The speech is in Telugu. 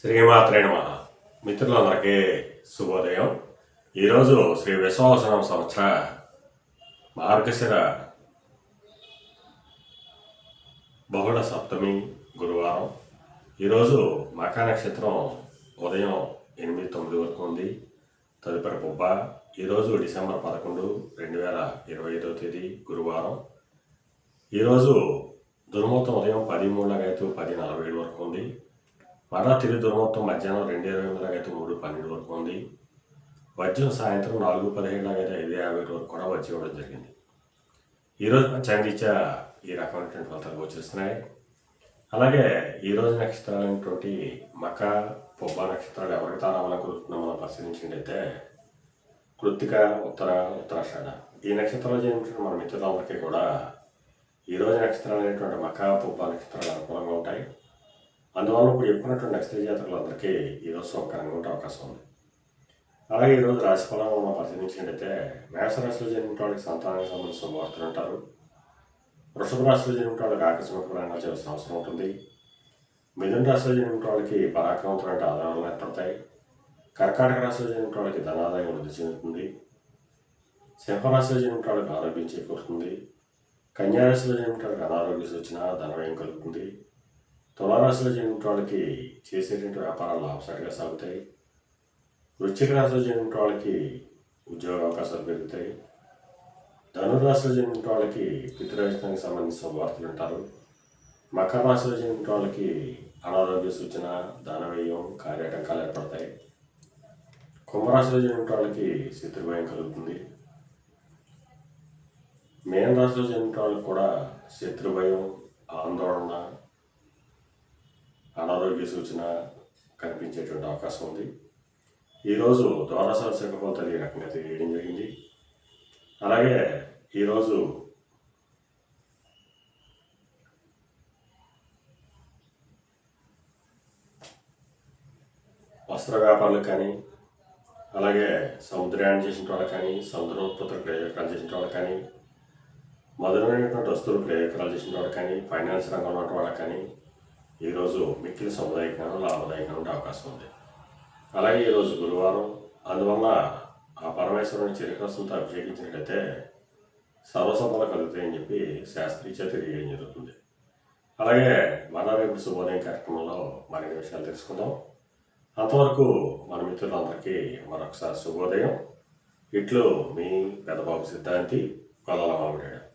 శ్రీమాత్రే నమ. మిత్రులందరికీ శుభోదయం. ఈరోజు శ్రీ విశ్వావసనం సంవత్సర మార్గశిర బహుళ సప్తమి గురువారం. ఈరోజు మకా నక్షత్రం ఉదయం ఎనిమిది తొమ్మిది వరకు ఉంది. తదుపరి బొబ్బ ఈరోజు డిసెంబర్ పదకొండు రెండు వేల ఇరవై ఐదవ తేదీ గురువారం. ఈరోజు దుర్మూర్తం ఉదయం పది మూడు అయితే పది నలభై ఏడు వరకు ఉంది. మరలా తిరిగి దుర్మొత్తం మధ్యాహ్నం రెండు ఇరవై ఎనిమిది అయితే మూడు పన్నెండు వరకు ఉంది. వజ్రం సాయంత్రం నాలుగు పదిహేడు అయితే ఐదు యాభై వరకు కూడా వచ్చి ఇవ్వడం జరిగింది. ఈరోజు పంచాంగీత్యా ఈ రకమైనటువంటి ఫలితాలు గోచరిస్తున్నాయి అలాగే ఈరోజు నక్షత్రాలైనటువంటి మక పొబ్బ నక్షత్రాలు ఎవరికి తారావాలనుకుంటున్నా మనం పరిశీలించినట్టయితే కృత్తిక ఉత్తర ఉత్తరాషాఢ. ఈ నక్షత్రాలు జన్మించిన మన మిత్రులందరికీ కూడా ఈరోజు నక్షత్రాలు అనేటువంటి మక పొబ్బ నక్షత్రాలు అనుకూలంగా ఉంటాయి. అందువల్ల ఇప్పుడు చెప్పుకున్నటువంటి నక్షత్ర జాతకులందరికీ ఈరోజు సౌకర్యంగా ఉండే అవకాశం ఉంది. అలాగే ఈరోజు రాశి ఫలం మనం పరిశీలించినట్టయితే మేషరాశిలో జన్మించిన వాళ్ళకి సంతానానికి సంబంధించిన వార్తలు ఉంటారు. వృషభ రాశిలో జన్మించిన వాళ్ళకి ఆకస్మిక ప్రయాణాలు చేయాల్సిన అవసరం ఉంటుంది. మిథున రాశిలో జన్మించిన వాళ్ళకి పరాక్రమంతో ఆదాయాలు ఏర్పడతాయి. కర్కాటక రాశిలో జన్మించిన వాళ్ళకి ధనాదాయం వృద్ధి చెందుతుంది. సింహరాశిలో జన్మించిన వాళ్ళకి ఆరోగ్యం చేకూరుతుంది. కన్యారాశిలో జన్మించిన వాళ్ళకి అనారోగ్య సూచన ధనవ్యయం కలుగుతుంది. తులారాశిలో జన్మించిన వాళ్ళకి చేసేటువంటి వ్యాపారాలు లాభసాటిగా సాగుతాయి. వృశ్చిక రాశిలో జన్మించిన వాళ్ళకి ఉద్యోగ అవకాశాలు పెరుగుతాయి. ధనురాశిలో జన్మించిన వాళ్ళకి పితృరాజధానికి సంబంధించిన వార్తలు ఉంటారు మకర రాశిలో జన్మించిన వాళ్ళకి అనారోగ్య సూచన దానవ్యయం కార్యాటకాలు ఏర్పడతాయి. కుంభరాశిలో జన్మించిన వాళ్ళకి శత్రుభయం కలుగుతుంది. మేన రాశిలో జన్మించిన వాళ్ళకి కూడా శత్రుభయం ఆందోళన అనారోగ్య సూచన కనిపించేటువంటి అవకాశం ఉంది. ఈరోజు ద్వాదశాల శంఖపోతలు ఈ రకంగా తెలియడం జరిగింది. అలాగే ఈరోజు వస్త్ర వ్యాపారులకు కానీ అలాగే సముద్రయానం చేసిన వాళ్ళకి కానీ సముద్రోత్పత్తులు ప్రయోజకాలు చేసిన వాళ్ళకి కానీ మధురమైనటువంటి వస్తువులు ప్రయోజకాలు చేసిన వాళ్ళకి కానీ ఫైనాన్స్ రంగంలో ఉన్న వాళ్ళకి కానీ ఈరోజు మిక్కిలి సముదాయకంగా లాభదాయకంగా ఉండే అవకాశం ఉంది. అలాగే ఈరోజు గురువారం అందువల్ల ఆ పరమేశ్వరుని చిరకరసంతో అభిషేకించినట్లయితే సర్వసంపద కలుగుతాయని చెప్పి శాస్త్రీయ తెలియజేయడం జరుగుతుంది. అలాగే మన రేపు శుభోదయం కార్యక్రమంలో మరిన్ని విషయాలు తెలుసుకుందాం. అంతవరకు మన మిత్రులందరికీ మరొకసారి శుభోదయం. ఇట్లు మీ పెద్దబాబు సిద్ధాంతి కొలాల మామిడాడు.